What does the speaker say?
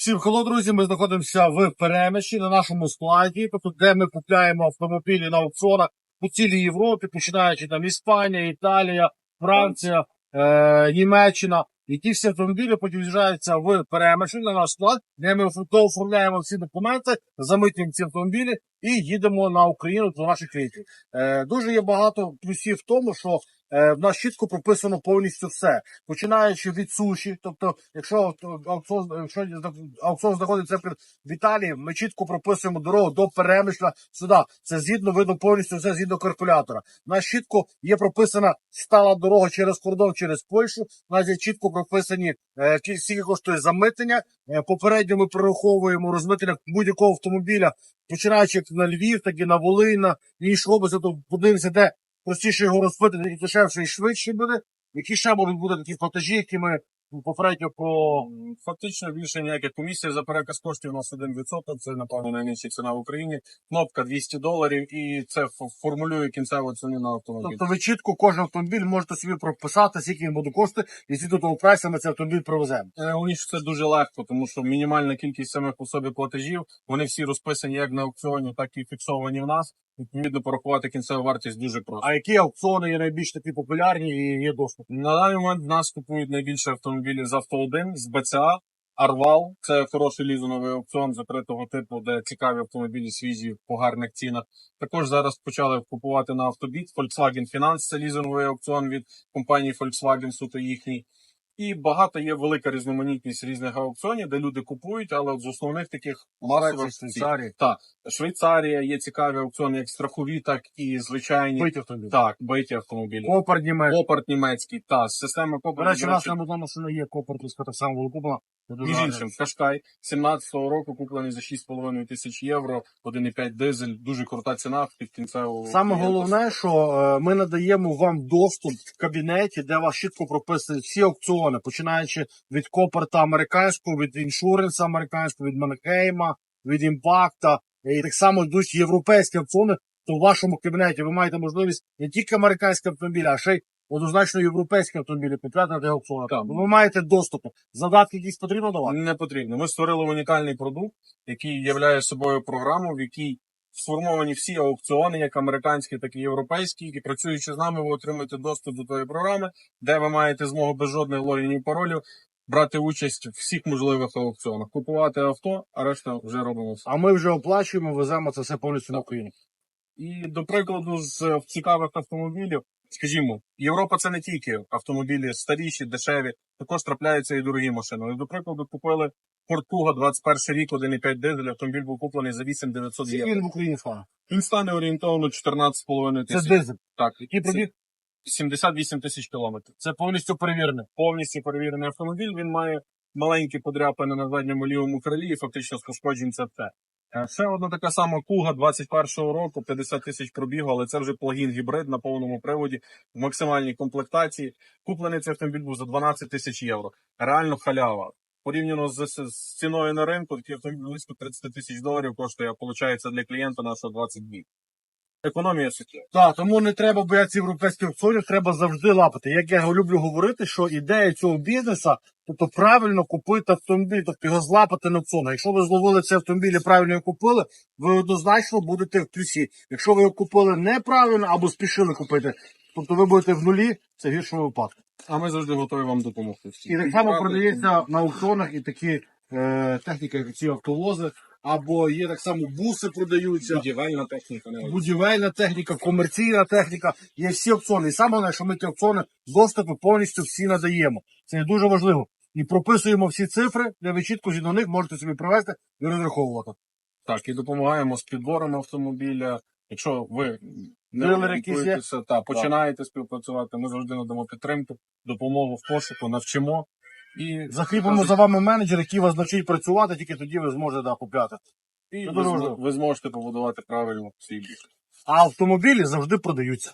Всім хелло, друзі. Ми знаходимося в Перемиші на нашому складі, тобто де ми купляємо автомобілі на аукціонах по цілій Європі, починаючи там Іспанія, Італія, Франція, е, Німеччина. І ті всі автомобілі потім в'їжджаються в Перемиші на наш склад, де ми оформляємо всі документи, замитуємо ці автомобілі і їдемо на Україну до наших клієнтів. Е, дуже є багато плюсів в тому, що в нас чітко прописано повністю все, починаючи від суші. Тобто, якщо аукціон, якщо аукціон знаходиться в Італії, ми чітко прописуємо дорогу до перемишля сюди. Це згідно видно повністю все згідно калькулятора. У нас чітко є прописана стала дорога через кордон, через Польщу. У нас є чітко прописані е, скільки коштує замитнення. Е, попередньо ми прораховуємо розмитнення будь-якого автомобіля, починаючи як на Львів, так і на Волинь, на інші області. Тобто подивимося, де простіше його розпитати, і дешевше і швидше буде. Які ще можуть бути такі платежі, які ми попередньо про М, Фактично більше ніяких комісій за переказ коштів у нас 1%, це напевно найнижча ціна в Україні. Кнопка 200 доларів, і це формулює кінцеву ціну на автомобіль. тобто ви чітко кожен автомобіль можете собі прописати, скільки він буде коштувати, і згідно того прайсу ми цей автомобіль привеземо. Найголовніше це дуже легко, тому що мінімальна кількість самих по собі платежів, вони всі розписані як на аукціоні, так і фіксовані в нас. Відповідно, порахувати кінцеву вартість дуже просто. А які аукціони є найбільш такі популярні і є доступ? На даний момент в нас купують найбільше автомобілів з Авто 1, з БЦА, Арвал. Це хороший лізоновий аукціон закритого типу, де цікаві автомобілі свіжі по гарних цінах. Також зараз почали купувати на автобіт. Volkswagen Finance це лізинговий аукціон від компанії Volkswagen, суто їхній. І багато є велика різноманітність різних аукціонів, де люди купують, але от з основних таких масових Швейцарія. Так, Швейцарія є цікаві аукціони, як страхові, так і звичайні. Биті автомобілі. Так, биті автомобілі. Копар німецький. Копарт німецький, та система До речі, у нас на одному машина є копар, з так само Між іншим, Кашкай 17-го року куплений за 6,5 тисяч євро, 1,5 дизель, дуже крута ціна під кінцеву. Саме клієнта. головне, що е, ми надаємо вам доступ в кабінеті, де вас чітко прописані всі аукціони, починаючи від Копарта американського, від іншуренса американського, від Манхейма, від імпакта, і так само йдуть європейські аукціони, то в вашому кабінеті ви маєте можливість не тільки американські автомобілі, а ще й однозначно європейські автомобілі на аукціонах. Так. Ви маєте доступ. Задатки якісь потрібно давати? Не потрібно. Ми створили унікальний продукт, який являє собою програму, в якій сформовані всі аукціони, як американські, так і європейські. І працюючи з нами, ви отримаєте доступ до тої програми, де ви маєте змогу без жодних логінів паролів брати участь в всіх можливих аукціонах, купувати авто, а решта вже робимо все. А ми вже оплачуємо, веземо це все повністю на Україну. І до прикладу, з цікавих автомобілів, скажімо, Європа це не тільки автомобілі старіші, дешеві, також трапляються і дорогі машини. Ось, До прикладу, купили Ford Kuga 21 рік, 1,5 дизель, автомобіль був куплений за 8900 Скільки євро. він в Україні стане? Він стане орієнтовно 14,5 Це дизель. Так, Який пробіг? 78 тисяч кілометрів. Це повністю перевірене. Повністю перевірений автомобіль. Він має маленькі подряпини на задньому лівому крилі і фактично з пошкоджень це все. Е, Ще одна така сама Куга 21-го року, 50 тисяч пробігу, але це вже плагін гібрид на повному приводі в максимальній комплектації. Куплений цей автомобіль був за 12 тисяч євро. Реально халява. Порівняно з, з, ціною на ринку, такий автомобіль близько 30 тисяч доларів коштує, виходить для клієнта нашого 22. Економія суттєва. Так, тому не треба боятися європейських аукціонів, треба завжди лапати. Як я люблю говорити, що ідея цього бізнесу, тобто правильно купити автомобіль, тобто його злапати на аукціонах. Якщо ви зловили цей автомобіль і правильно його купили, ви однозначно будете в плюсі. Якщо ви його купили неправильно або спішили купити, тобто ви будете в нулі, це гіршому випадку. А ми завжди готові вам допомогти. І так само продається на аукціонах і такі е, техніки, як ці автовози, або є так само буси продаються. Будівельна техніка. не будівельна техніка, комерційна техніка, є всі опціони. І саме що ми ті опціони доступу повністю всі надаємо. Це дуже важливо. І прописуємо всі цифри, де ви чітко зі них можете собі привезти і розраховувати. Так, і допомагаємо з підбором автомобіля. Якщо ви не якісь є? та, починаєте співпрацювати, ми завжди надамо підтримку, допомогу в пошуку, навчимо. І Закріпимо за вами менеджер, який вас навчить працювати, тільки тоді ви зможете да, купляти. і Це ви, дуже важливо. ви зможете побудувати правильно свій бізнес. А автомобілі завжди продаються.